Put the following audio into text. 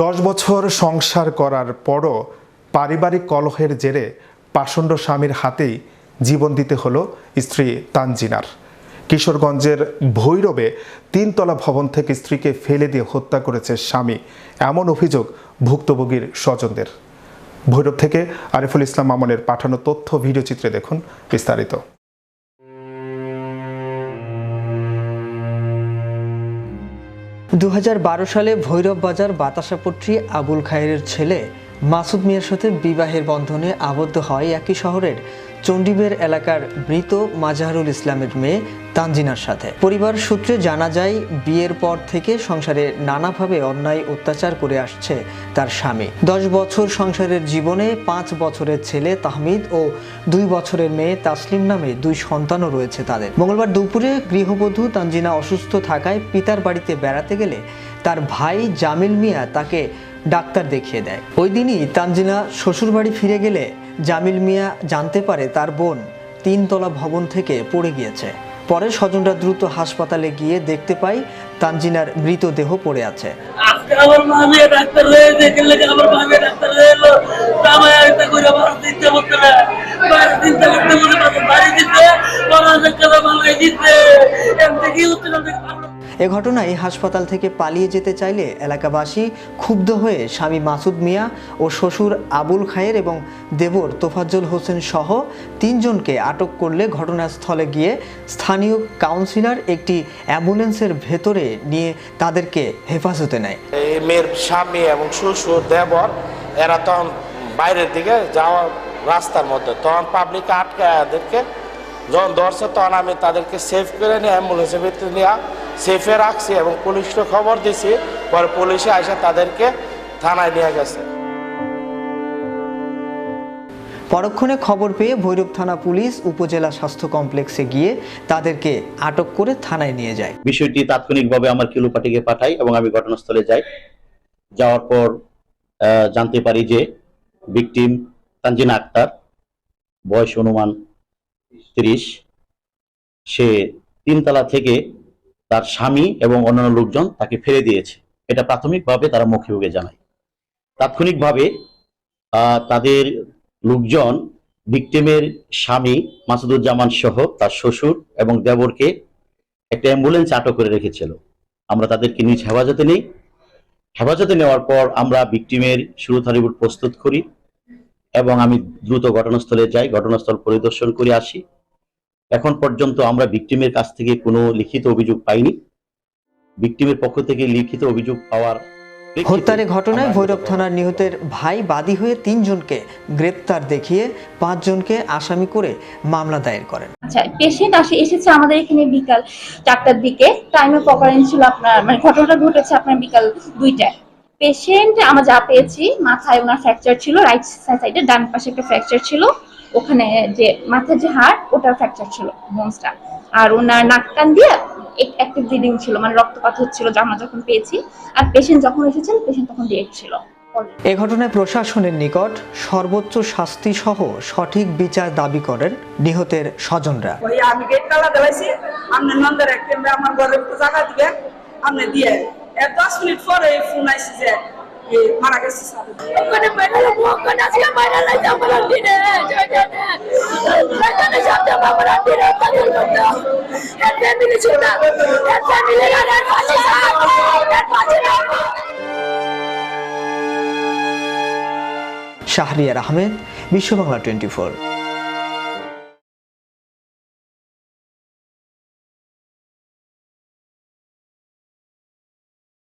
দশ বছর সংসার করার পরও পারিবারিক কলহের জেরে পাষণ্ড স্বামীর হাতেই জীবন দিতে হলো স্ত্রী তানজিনার। কিশোরগঞ্জের ভৈরবে তিনতলা ভবন থেকে স্ত্রীকে ফেলে দিয়ে হত্যা করেছে স্বামী, এমন অভিযোগ ভুক্তভোগীর স্বজনদের। ভৈরব থেকে আরিফুল ইসলাম মামনের পাঠানো তথ্য ভিডিওচিত্রে দেখুন বিস্তারিত। দু হাজার বারো সালে ভৈরব বাজার বাতাসাপট্রি আবুল খায়ের ছেলে মাসুদ মিয়ার সাথে বিবাহের বন্ধনে আবদ্ধ হয় একই শহরের চণ্ডীবের এলাকার মৃত মাজাহারুল ইসলামের মেয়ে তানজিনার সাথে। পরিবার সূত্রে জানা যায়, বিয়ের পর থেকে সংসারে নানাভাবে অন্যায় অত্যাচার করে আসছে তার স্বামী। দশ বছর সংসারের জীবনে পাঁচ বছরের ছেলে তাহমিদ ও দুই বছরের মেয়ে তাসলিম নামে দুই সন্তানও রয়েছে তাদের। মঙ্গলবার দুপুরে গৃহবধূ তানজিনা অসুস্থ থাকায় পিতার বাড়িতে বেড়াতে গেলে তার ভাই জামিল মিয়া তাকে ডাক্তার দেখিয়ে দেয়। ওই দিনই তানজিনা শ্বশুরবাড়ি ফিরে গেলে জামিল মিয়া জানতে পারে তার বোন তিনতলা ভবন থেকে পড়ে গিয়েছে। পরে স্বজনরা দ্রুত হাসপাতালে গিয়ে দেখতে পাই তানজিনার মৃতদেহ পড়ে আছে। আজকে আমার মামি ডাক্তার হয়ে দেখলে আমার মামি ডাক্তার এ ঘটনায় হাসপাতাল থেকে পালিয়ে যেতে চাইলে এলাকাবাসী ক্ষুব্ধ হয়ে স্বামী মাসুদ মিয়া ও শ্বশুর আবুল খায়ের এবং দেবর তোফাজ্জল হোসেন সহ তিনজনকে আটক করলে ঘটনাস্থলে গিয়ে স্থানীয় কাউন্সিলর একটি অ্যাম্বুলেন্সের ভেতরে নিয়ে তাদেরকে হেফাজতে নেয়। মেয়ের স্বামী এবং শ্বশুর দেবর এরা তখন বাইরের দিকে যাওয়ার রাস্তার মধ্যে। তখন পাবলিক আটকে এদেরকে যখন ধরছে তখন আমি তাদেরকে সেফ করে নিয়ে অ্যাম্বুলেন্সের ভিতরে নিয়ে সেফে রাখছি এবং পুলিশকে খবর দিছি। পরে পুলিশে এসে তাদেরকে থানায় নিয়ে গেছে। পরক্ষণে খবর পেয়ে ভৈরব থানা পুলিশ উপজেলা স্বাস্থ্য কমপ্লেক্সে গিয়ে তাদেরকে আটক করে থানায় নিয়ে যায়। বিষয়টি তাৎক্ষণিকভাবে আমার কিলুপাটিকে পাঠাই এবং আমি ঘটনাস্থলে যাই। যাওয়ার পর আহ, জানতে পারি যে ভিকটিম তানজিনা আক্তার বয়স অনুমান তিরিশ, সে তিনতলা থেকে তার স্বামী এবং অন্যান্য লোকজন তাকে ফেলে দিয়েছে। এটা প্রাথমিকভাবে তারা মুখে জানায়। তাৎক্ষণিকভাবে তাদের লোকজন ভিকটিমের স্বামী মাসুদুজ্জামান সহ তার শ্বশুর এবং দেবরকে একটা অ্যাম্বুলেন্স আটক করে রেখেছিল। আমরা তাদেরকে নিজ হেফাজতে নেই। হেফাজতে নেওয়ার পর আমরা ভিকটিমের সুরতা রিপোর্ট প্রস্তুত করি এবং আমি দ্রুত ঘটনাস্থলে যাই, ঘটনাস্থল পরিদর্শন করে আসি। এখন পর্যন্ত আমরা ভিকটিমের কাছ থেকে কোনো লিখিত অভিযোগ পাইনি। ভিকটিমের পক্ষ থেকে লিখিত অভিযোগ পাওয়ার হত্যার ঘটনায় ভৈরব থানার নিহতের ভাই বাদী হয়ে তিনজনকে গ্রেপ্তার দেখিয়ে পাঁচজনকে আসামি করে মামলা দায়ের করেন। আচ্ছা পেশেন্ট আসে এসেছে আমাদের এখানে বিকাল চারটার দিকে। টাইমে পকারেন ছিল আপনার মানে ঘটনাটা ঘটেছে আপনার বিকাল দুইটায়। পেশেন্ট আমরা যা পেয়েছি মাথায় ওনার ফ্র্যাকচার ছিল রাইট সাইডে ডান পাশে একটা ফ্র্যাকচার ছিল। ওখানে যে মাথার যে হাড় ওটার ফ্র্যাকচার ছিল বোনসটা আর ওনার নাক কান দিয়ে অ্যাক্টিভ ব্লিডিং ছিল মানে রক্তপাত হচ্ছিল যা আমরা যখন পেয়েছি। আর পেশেন্ট যখন এসেছেন পেশেন্ট তখন ডেট ছিল। এ ঘটনায় প্রশাসনের নিকট সর্বোচ্চ শাস্তি সহ সঠিক বিচার দাবি করেন নিহতের স্বজনরা। ওই আমি গেট তালা দেওয়াইছি আপনি নন্দের একটা আমার ঘরে একটু জায়গা দিবেন আপনি দিয়ে এর দশ মিনিট পরে ফোন আইসি যে মারা গেছে শাহরিয়ার আহমেদ বিশ্ব বাংলা টোয়েন্টি